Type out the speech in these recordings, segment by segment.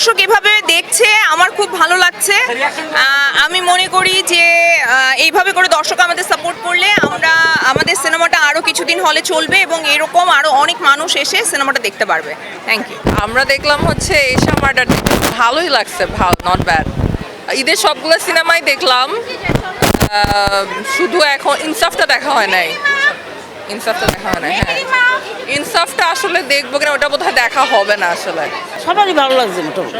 দর্শক এভাবে দেখছে, আমার খুব ভালো লাগছে। আমি মনে করি যে এইভাবে করে দর্শক আমাদের সাপোর্ট করলে আমরা আমাদের সিনেমাটা আরও কিছুদিন হলে চলবে এবং এরকম আরও অনেক মানুষ এসে সিনেমাটা দেখতে পারবে। থ্যাংক ইউ আমরা দেখলাম হচ্ছে এশা মার্ডার। ভালোই লাগছে, ভালো নট ব্যাড ঈদের সবগুলো সিনেমাই দেখলাম। শুধু এখন ইনসাফটা দেখা হয় নাই। ইনসাফটা দেখা হয় নাই হ্যাঁ। ইনসাফটা আসলে দেখব কিনা, ওটা বোধহয় দেখা হবে না আসলে। সবারই ভালো লাগছে মোটামুটি।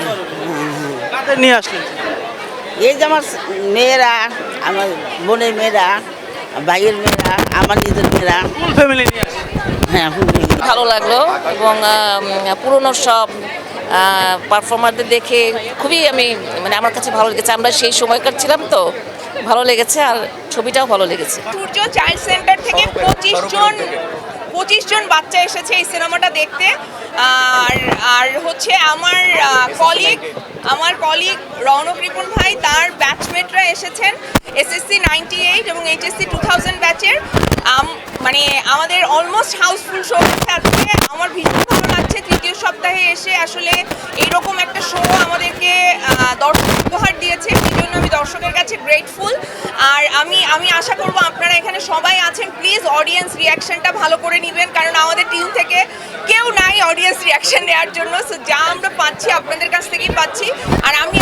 কাদের নিয়ে আসলেন? এই যে আমার মেয়েরা আমার বোনের মেয়েরা ভাইয়ের মেয়েরা আমার নিজের মেয়েরা। ফ্যামিলি নিয়ে হ্যাঁ। ভালো লাগল এবং পুরনো সব পারফর্মারদের দেখে খুবই আমি মানে আমার কাছে ভালো লেগেছে। আমরা সেই সময়কার ছিলাম তো ভালো লেগেছে আর ছবিটাও ভালো লেগেছে। সূর্য চাইল্ড সেন্টার থেকে পঁচিশ জন পঁচিশ জন বাচ্চা এসেছে এই সিনেমাটা দেখতে। আর আর হচ্ছে আমার কলিগ আমার কলিগ রৌনক রিপন ভাই, তার ব্যাচমেটরা এসেছেন এসএসসি নাইনটি এইট এবং এইচএসসি টু থাউজেন্ড ব্যাচের মানে আমাদের অলমোস্ট হাউসফুল শো আছে আমার ভীষণ ভালো লাগছে, তৃতীয় সপ্তাহে এসে আসলে এইরকম একটা শো আমাদেরকে দর্শক উপহার দিয়েছে। সেই জন্য দর্শকের কাছে গ্রেটফুল আর আমি আমি আশা করব আপনারা এখানে সবাই আছেন। প্লিজ অডিয়েন্স রিয়াকশনটা ভালো করে নেবেন, কারণ আমাদের টিম থেকে কেউ নাই অডিয়েন্স রিয়াকশন নেওয়ার জন্য। সো যা আমরা পাচ্ছি, আপনাদের কাছ থেকেই পাচ্ছি। আর আমি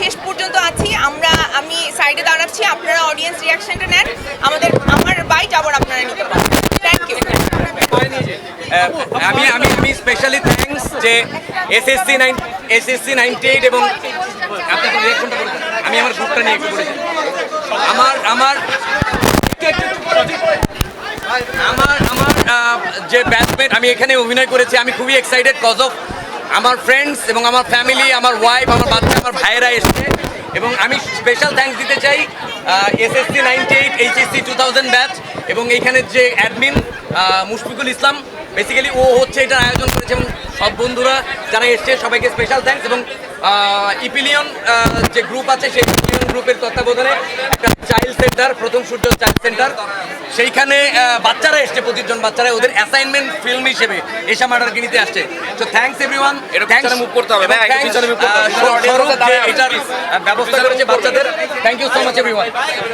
শেষ পর্যন্ত আছি। আমরা, আমি সাইডে দাঁড়াচ্ছি, আপনারা অডিয়েন্স রিয়াকশনটা নেন। আমাদের, আমার বাইট আবার আপনারা নিতে পারেন। থ্যাংক ইউ আমি আমি আমি স্পেশালি থ্যাঙ্কস যে SSC nine SSC ninety eight এবং। আমি আমার গ্রুপটা নিয়ে একটু বলেছি আমার আমার আমার আমার যে ব্যাচমেট আমি এখানে অভিনয় করেছি, আমি খুবই এক্সাইটেড কজ অফ আমার ফ্রেন্ডস এবং আমার ফ্যামিলি আমার ওয়াইফ আমার বাচ্চা, আমার ভাইয়েরা এসছে। এবং আমি স্পেশাল থ্যাঙ্কস দিতে চাই SSC ninety eight HSC two thousand batch এবং এইখানে যে অ্যাডমিন মুশফিকুল ইসলাম বেসিক্যালি ও হচ্ছে এটার আয়োজন করেছে এবং সব বন্ধুরা যারা এসছে সবাইকে স্পেশাল থ্যাঙ্কস এবং ইপিলিয়ন যে গ্রুপ আছে সেই গ্রুপের তত্ত্বাবধানে একটা চাইল্ড সেন্টার প্রথম সূর্য চাইল্ড সেন্টার সেইখানে বাচ্চারা এসছে প্রতিজন বাচ্চারা। ওদের অ্যাসাইনমেন্ট ফিল্ম হিসেবে এসা মার্ডারকে নিতে আসছে তো থ্যাংকস এভরিওয়ান থ্যাংকস মুভ করতে হবে এটার আহ, ব্যবস্থা করেছে বাচ্চাদের। Thank you so much everyone